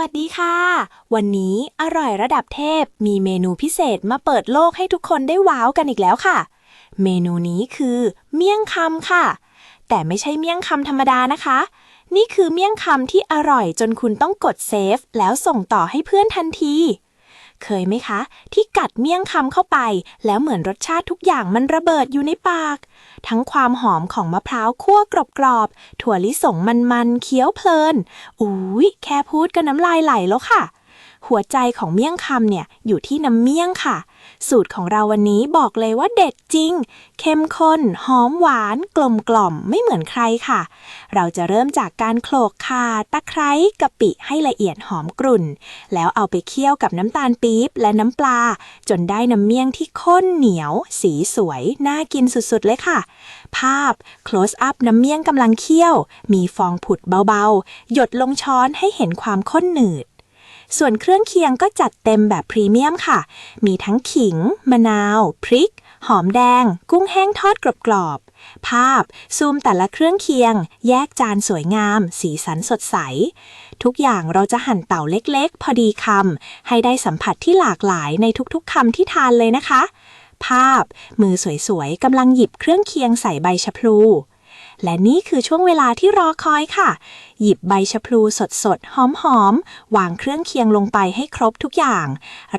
วัสดีค่ะ วันนี้อร่อยระดับเทพมีเมนูพิเศษมาเปิดโลกให้ทุกคนได้ว้าวกันอีกแล้วค่ะ เมนูนี้คือ เมี่ยงคำค่ะ แต่ไม่ใช่เมี่ยงคำธรรมดานะคะ นี่คือเมี่ยงคำที่อร่อยจนคุณต้องกดเซฟแล้วส่งต่อให้เพื่อนทันที เคยไหมคะ ที่กัดเมี่ยงคำเข้าไป แล้วเหมือนรสชาติทุกอย่างมันระเบิดอยู่ในปาก ทั้งความหอมของมะพร้าวคั่วกรอบๆถั่วลิสงมันๆเคี้ยวเพลินอุ้ยแค่พูดก็น้ำลายไหลแล้วค่ะ หัวใจของเมี่ยงคำเนี่ยอยู่ที่น้ำเมี่ยงค่ะ สูตรของเราวันนี้บอกเลยว่าเด็ดจริง เข้มข้น หอมหวาน กลมกล่อมไม่เหมือนใครค่ะ เราจะเริ่มจากการโขลกข่าตะไคร้กะปิให้ละเอียดหอมกรุ่น แล้วเอาไปเคี่ยวกับน้ำตาลปี๊บและน้ำปลา จนได้น้ำเมี่ยงที่ข้นเหนียว สีสวย น่ากินสุดๆเลยค่ะ ภาพ close up น้ำเมี่ยงกำลังเคี่ยว มีฟองผุดเบาๆ หยดลงช้อนให้เห็นความข้นหนืด ส่วนเครื่องเคียงก็จัดเต็มแบบพรีเมียมค่ะ มีทั้งขิง มะนาว พริก หอมแดง กุ้งแห้งทอดกรอบๆ ภาพ ซูมแต่ละเครื่องเคียง แยกจานสวยงาม สีสันสดใส ทุกอย่างเราจะหั่นเต่าเล็กๆ พอดีคำ ให้ได้สัมผัสที่หลากหลายในทุกๆคำที่ทานเลยนะคะ ภาพ มือสวยๆกำลังหยิบเครื่องเคียงใส่ใบชะพลู และนี่คือช่วงเวลาที่รอคอยค่ะ หยิบใบชะพลูสดๆ หอมๆ วางเครื่องเคียงลงไปให้ครบทุกอย่าง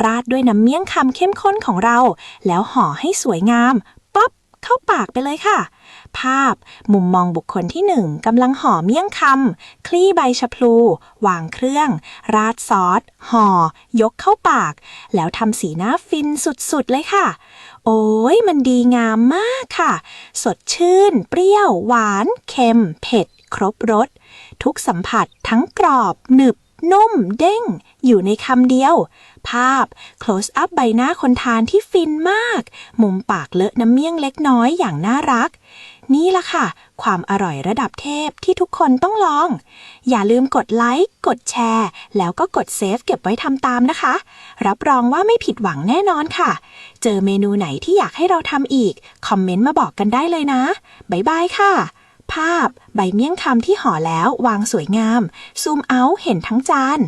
ราดด้วยน้ำเมี่ยงคำเข้มข้นของเรา แล้วห่อให้สวยงาม เข้าปากไปเลยค่ะ ภาพมุมมองบุคคลที่หนึ่งกำลังห่อเมี่ยงคำคลี่ใบชะพลู วางเครื่อง ราดซอสห่อ ยกเข้าปาก แล้วทำสีหน้าฟินสุดๆเลยค่ะ โอ้ยมันดีงามมากค่ะ สดชื่น เปรี้ยว หวาน เค็ม เผ็ด ครบรสทุกสัมผัสทั้งกรอบ หนึบ นุ่ม เด้ง อยู่ในคำเดียว ภาพ close up ใบหน้าคนทานที่ฟินมาก มุมปากเลอะน้ำเมี่ยงเล็กน้อยอย่างน่ารัก นี่ละค่ะ ความอร่อยระดับเทพที่ทุกคนต้องลอง อย่าลืมกดไลค์ กดแชร์ แล้วก็กดเซฟเก็บไว้ทำตามนะคะ รับรองว่าไม่ผิดหวังแน่นอนค่ะ เจอเมนูไหนที่อยากให้เราทำอีก คอมเมนต์มาบอกกันได้เลยนะ บ๊ายบายค่ะ ภาพ ใบเมี่ยงคำที่ห่อแล้ววางสวยงาม ซูมเอาท์เห็นทั้งจาน